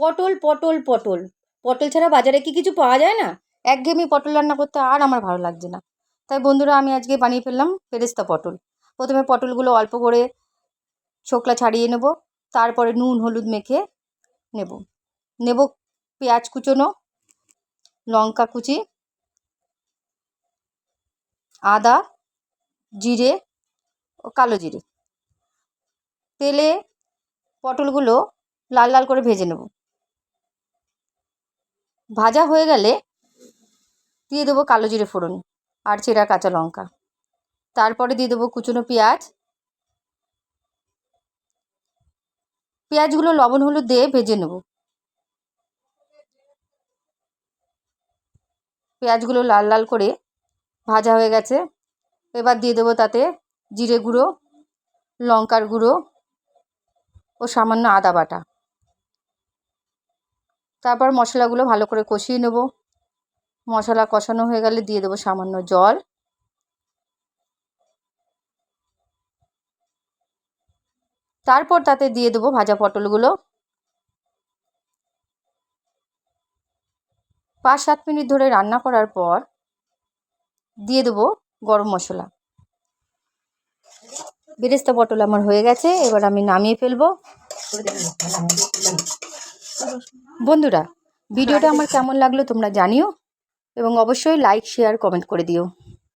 পটল পটল পটল। পটল ছাড়া বাজারে কি কিছু পাওয়া যায় না? একঘেয়েমি পটল রান্না করতে আর আমার ভালো লাগছে না। তাই বন্ধুরা, আমি আজকে বানিয়ে ফেললাম ফেরেস্তা পটল। প্রথমে পটলগুলো অল্প করে ছোকলা ছাড়িয়ে নেব। তারপরে নুন, হলুদ মেখে নেব। নেব পেঁয়াজ কুচোনো, লঙ্কা কুচি, আদা, জিরে ও কালো জিরে। তেলে পটলগুলো লাল লাল করে ভেজে নেব। ভাজা হয়ে গেলে দিয়ে দেবো কালো জিরে ফোড়ন আর চেরা কাঁচা লঙ্কা। তারপরে দিয়ে দেবো কুচনো পেঁয়াজ। পেঁয়াজগুলো লবণ হলুদ দিয়ে ভেজে নেব। পেঁয়াজগুলো লাল লাল করে ভাজা হয়ে গেছে। এবার দিয়ে দেবো তাতে জিরে গুঁড়ো, লঙ্কার গুঁড়ো ও সামান্য আদা বাটা। তারপর মশলাগুলো ভালো করে কষিয়ে নেব। মশলা কষানো হয়ে গেলে দিয়ে দেবো সামান্য জল। তারপর তাতে দিয়ে দেবো ভাজা পটলগুলো। পাঁচ সাত মিনিট ধরে রান্না করার পর দিয়ে দেবো গরম মশলা। বেরেস্তা পটল আমার হয়ে গেছে, এবার আমি নামিয়ে ফেলব। বন্ধুরা ভিডিওটা আমার কেমন লাগল তোমরা জানিও এবং অবশ্যই লাইক শেয়ার কমেন্ট করে দিও।